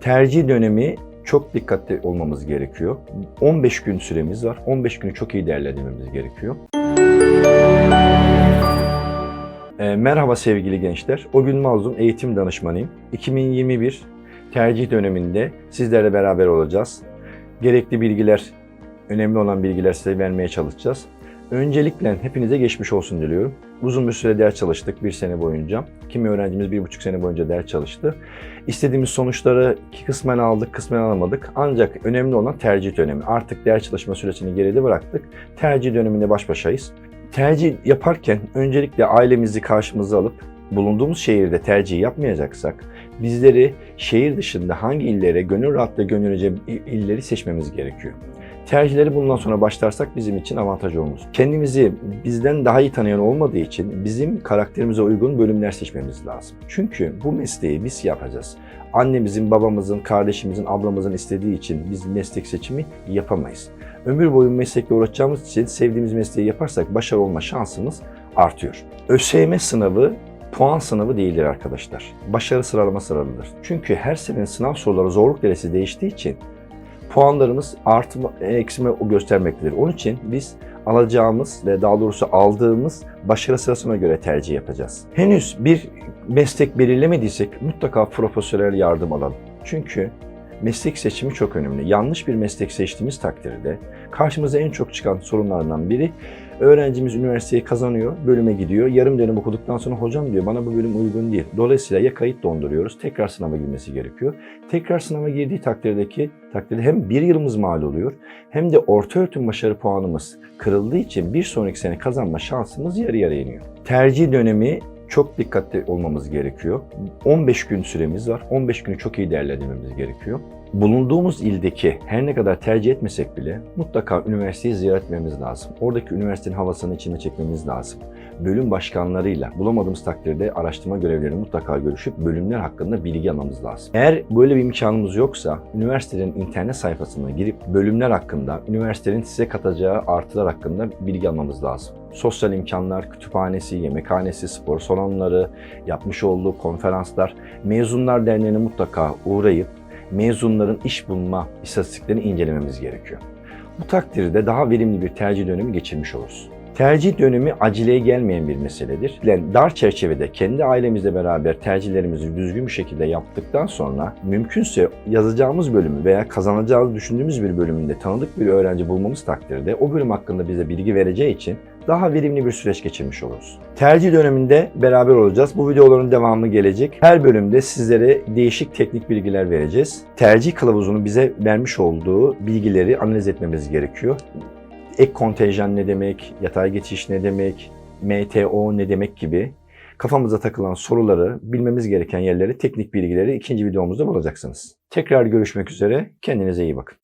Tercih dönemi çok dikkatli olmamız gerekiyor. 15 gün süremiz var. 15 günü çok iyi değerlendirmemiz gerekiyor. Ee, merhaba sevgili gençler. O gün Mazlum eğitim danışmanıyım. 2021 tercih döneminde sizlerle beraber olacağız. Gerekli bilgiler, önemli olan bilgiler size vermeye çalışacağız. Öncelikle hepinize geçmiş olsun diliyorum. Uzun bir süre ders çalıştık bir sene boyunca. Kimi öğrencimiz bir buçuk sene boyunca ders çalıştı. İstediğimiz sonuçları kısmen aldık, kısmen alamadık. Ancak önemli olan tercih dönemi. Artık ders çalışma süresini geride bıraktık. Tercih döneminde baş başayız. Tercih yaparken öncelikle ailemizi karşımıza alıp bulunduğumuz şehirde tercih yapmayacaksak bizleri şehir dışında hangi illere gönül rahatlıkla gönülece illeri seçmemiz gerekiyor. Tercihleri bundan sonra başlarsak bizim için avantaj olmuş. Kendimizi bizden daha iyi tanıyan olmadığı için bizim karakterimize uygun bölümler seçmemiz lazım. Çünkü bu mesleği biz yapacağız. Annemizin, babamızın, kardeşimizin, ablamızın istediği için biz meslek seçimi yapamayız. Ömür boyu meslekle uğraşacağımız için sevdiğimiz mesleği yaparsak başarılı olma şansımız artıyor. ÖSYM sınavı puan sınavı değildir arkadaşlar. Başarı sıralama sınavıdır. Çünkü her senenin sınav soruları zorluk derecesi değiştiği için puanlarımız artı eksime göstermektedir. Onun için biz alacağımız ve daha doğrusu aldığımız başarı sırasına göre tercih yapacağız. Henüz bir meslek belirlemediysek mutlaka profesyonel yardım alalım. Çünkü meslek seçimi çok önemli. Yanlış bir meslek seçtiğimiz takdirde karşımıza en çok çıkan sorunlardan biri öğrencimiz üniversiteyi kazanıyor, bölüme gidiyor. Yarım dönem okuduktan sonra hocam diyor bana bu bölüm uygun değil. Dolayısıyla ya kayıt donduruyoruz, tekrar sınava girmesi gerekiyor. Tekrar sınava girdiği takdirdeki takdirde hem bir yılımız mal oluyor hem de orta öğretim başarı puanımız kırıldığı için bir sonraki sene kazanma şansımız yarı yarıya iniyor. Tercih dönemi çok dikkatli olmamız gerekiyor. 15 gün süremiz var. 15 günü çok iyi değerlendirmemiz gerekiyor. Bulunduğumuz ildeki her ne kadar tercih etmesek bile mutlaka üniversiteyi ziyaret etmemiz lazım. Oradaki üniversitenin havasını içine çekmemiz lazım. Bölüm başkanlarıyla bulamadığımız takdirde araştırma görevlilerini mutlaka görüşüp bölümler hakkında bilgi almamız lazım. Eğer böyle bir imkanımız yoksa üniversitenin internet sayfasına girip bölümler hakkında, üniversitenin size katacağı artılar hakkında bilgi almamız lazım. Sosyal imkanlar, kütüphanesi, yemekhanesi, spor salonları, yapmış olduğu konferanslar, mezunlar derneğine mutlaka uğrayıp mezunların iş bulma istatistiklerini incelememiz gerekiyor. Bu takdirde daha verimli bir tercih dönemi geçirmiş oluruz. Tercih dönemi aceleye gelmeyen bir meseledir. Yani dar çerçevede kendi ailemizle beraber tercihlerimizi düzgün bir şekilde yaptıktan sonra mümkünse yazacağımız bölümü veya kazanacağımızı düşündüğümüz bir bölümünde tanıdık bir öğrenci bulmamız takdirde o bölüm hakkında bize bilgi vereceği için daha verimli bir süreç geçirmiş oluruz. Tercih döneminde beraber olacağız. Bu videoların devamı gelecek. Her bölümde sizlere değişik teknik bilgiler vereceğiz. Tercih kılavuzunun bize vermiş olduğu bilgileri analiz etmemiz gerekiyor. Ek kontenjan ne demek, yatay geçiş ne demek, MTO ne demek gibi kafamıza takılan soruları, bilmemiz gereken yerleri, teknik bilgileri ikinci videomuzda bulacaksınız. Tekrar görüşmek üzere. Kendinize iyi bakın.